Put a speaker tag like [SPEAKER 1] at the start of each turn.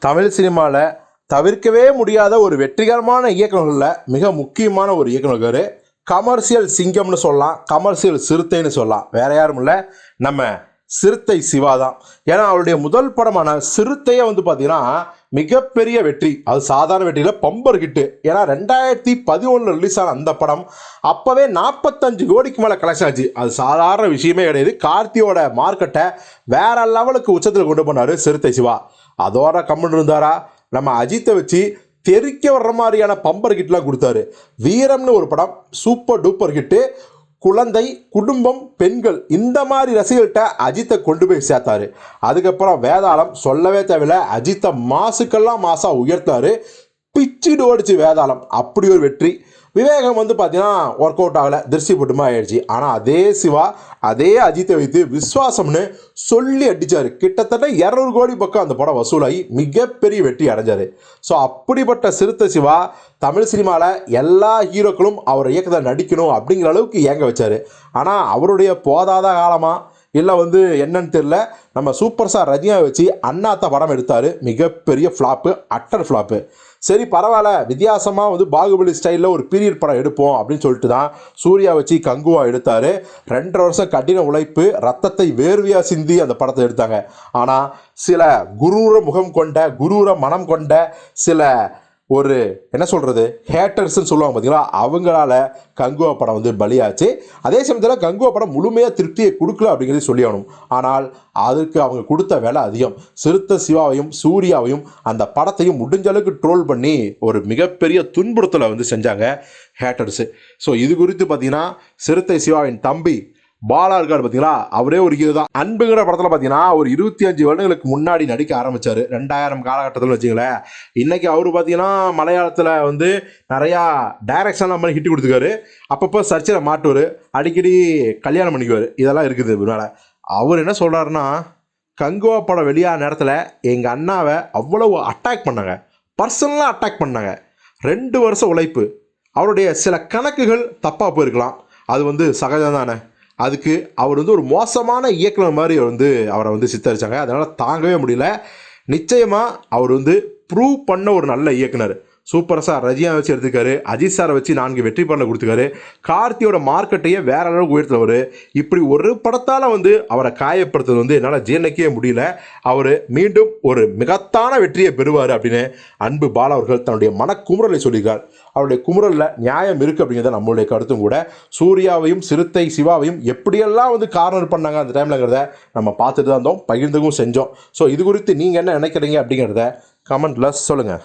[SPEAKER 1] தமிழ் சினிமாவில் தவிர்க்கவே முடியாத ஒரு வெற்றிகரமான இயக்குநர்களில் மிக முக்கியமான ஒரு இயக்குநர் கமர்ஷியல் சிங்கம்னு சொல்லலாம். கமர்ஷியல் சிறுத்தைன்னு சொல்லலாம். வேற யாரும் இல்லை நம்ம சிறுத்தை சிவா தான். ஏன்னா அவருடைய முதல் படமான சிறுத்தையை வந்து பார்த்தீங்கன்னா மிகப்பெரிய வெற்றி. அது சாதாரண வெற்றியில் பம்பர் ஹிட்டு ஏன்னா ரெண்டாயிரத்தி பதினொன்றில் ரிலீஸ் ஆன அந்த படம் அப்போவே நாற்பத்தஞ்சு கோடிக்கு மேலே கலெக்ஷன் ஆச்சு. அது சாதாரண விஷயமே கிடையாது. கார்த்தியோட மார்க்கெட்டை வேற லெவலுக்கு உச்சத்தில் கொண்டு போனார் சிறுத்தை சிவா. அதோட கம்முன்னு இருந்தாரா? நம்ம அஜித்தை வச்சு தெறிக்க வர்ற மாதிரியான பம்பர் ஹிட்லாம் கொடுத்தாரு. வீரம்னு ஒரு படம் சூப்பர் டூப்பர் ஹிட்டு குழந்தை குடும்பம் பெண்கள் இந்த மாதிரி ரசிகர்கிட்ட அஜித்தை கொண்டு போய் சேர்த்தாரு. அதுக்கப்புறம் வேதாளம் சொல்லவே தேவையில்ல. அஜித்தை மாசுக்கெல்லாம் மாசா உயர்த்தாரு பிச்சிடு ஓடிச்சு வேதாளம். அப்படி ஒரு வெற்றி. விவேகம் வந்து பார்த்தீங்கன்னா ஒர்க் அவுட் ஆகலை திருஷ்டி போட்டுமா ஆயிடுச்சு. ஆனால் அதே சிவா அதே அஜித்தை வைத்து விஸ்வாசம்னு சொல்லி அடிச்சார். கிட்டத்தட்ட இரநூறு கோடி பக்கம் அந்த படம் வசூலாகி மிகப்பெரிய வெற்றி அடைஞ்சார். ஸோ அப்படிப்பட்ட சிறுத்தை சிவா தமிழ் சினிமாவில் எல்லா ஹீரோக்களும் அவர் இயக்கத்தில் நடிக்கணும் அப்படிங்கிற அளவுக்கு ஏங்க வச்சார். ஆனால் அவருடைய போதாத காலமாக இல்லை வந்து என்னன்னு தெரில நம்ம சூப்பர் ஸ்டார் ரஜினியை வச்சு அண்ணாத்த படம் எடுத்தார். மிகப்பெரிய ஃப்ளாப்பு அட்டர் ஃப்ளாப்பு சரி பரவாயில்ல. வித்தியாசமாக வந்து பாகுபலி ஸ்டைலில் ஒரு பீரியட் படம் எடுப்போம் அப்படின்னு சொல்லிட்டு தான் சூர்யா வச்சு கங்குவா எடுத்தார். ரெண்டரை வருஷம் கடின உழைப்பு ரத்தத்தை வேர்வையாக சிந்தி அந்த படத்தை எடுத்தாங்க. ஆனால் சில குரூர முகம் கொண்ட குரூர மனம் கொண்ட சில ஒரு என்ன சொல்கிறது ஹேட்டர்ஸ்ன்னு சொல்லுவாங்க பார்த்தீங்களா அவங்களால கங்குவா படம் வந்து பலியாச்சு. அதே சமயத்தில் கங்குவா படம் முழுமையாக திருப்தியை கொடுக்கல அப்படிங்கிறது சொல்லி ஆகணும் ஆனால் அதுக்கு அவங்க கொடுத்த வேலை அதிகம். சிறுத்தை சிவாவையும் சூர்யாவையும் அந்த படத்தையும் முடிஞ்ச அளவுக்கு ட்ரோல் பண்ணி ஒரு மிகப்பெரிய துன்புறுத்தலை வந்து செஞ்சாங்க ஹேட்டர்ஸு ஸோ இது குறித்து பார்த்தீங்கன்னா சிறுத்தை சிவாவின் தம்பி பாலா இருக்கார் பார்த்தீங்களா அவரே ஒரு ஹீரோ தான். அன்புங்கிற படத்தில் பார்த்தீங்கன்னா ஒரு இருபத்தி அஞ்சு வருடங்களுக்கு முன்னாடி நடிக்க ஆரம்பிச்சார். ரெண்டாயிரம் காலகட்டத்தில் வச்சுங்களேன் இன்னைக்கு அவர் பார்த்தீங்கன்னா மலையாளத்தில் வந்து நிறையா டைரக்ஷன்லாம் மாதிரி ஹிட் கொடுத்துருக்காரு. அப்பப்போ சர்ச்சையில் மாட்டுவார். அடிக்கடி கல்யாணம் பண்ணிக்குவார். இதெல்லாம் இருக்குது இதனால் அவர் என்ன சொல்கிறாருன்னா கங்குவா படம் வெளியான நேரத்தில் எங்கள் அண்ணாவை அவ்வளவு அட்டாக் பண்ணாங்க. பர்சனலாக அட்டாக் பண்ணாங்க. ரெண்டு வருஷம் உழைப்பு. அவருடைய சில கணக்குகள் தப்பாக போயிருக்கலாம். அது வந்து சகஜம் தானே அதுக்கு அவர் வந்து ஒரு மோசமான இயக்குனர் மாதிரி வந்து அவரை வந்து சித்தரிச்சாங்க. அதனால் தாங்கவே முடியல. நிச்சயமாக அவர் வந்து ப்ரூவ் பண்ண ஒரு நல்ல இயக்குனர். சூப்பர் ஸ்டார் ரஜினியா வச்சு எடுத்துக்காரு அஜித் சாரை வச்சு நான்கு வெற்றி படங்களை கொடுத்துருக்காரு. கார்த்தியோட மார்க்கெட்டையே வேற அளவுக்கு உயர்த்தவர் இப்படி ஒரு படத்தால் வந்து அவரை காயப்படுத்துறது வந்து என்னால் ஜீரணிக்கவே முடியல. அவர் மீண்டும் ஒரு மிகத்தான வெற்றியை பெறுவார் அப்படின்னு அன்பு பாலா அவர்கள் தன்னுடைய மனக்குமுறலை சொல்லியிருக்கார். அவருடைய குமுறலில் நியாயம் இருக்குது அப்படிங்கிறத நம்மளுடைய கருத்தும் கூட. சூர்யாவையும் சிறுத்தை சிவாவையும் எப்படியெல்லாம் வந்து கார்னர் பண்ணாங்க அந்த டைம்லங்கிறத நம்ம பார்த்துட்டு தான் இருந்தோம் பகிர்ந்துக்கும் செஞ்சோம். ஸோ இது குறித்து நீங்கள் என்ன நினைக்கிறீங்க அப்படிங்கிறத கமெண்ட்டில் சொல்லுங்கள்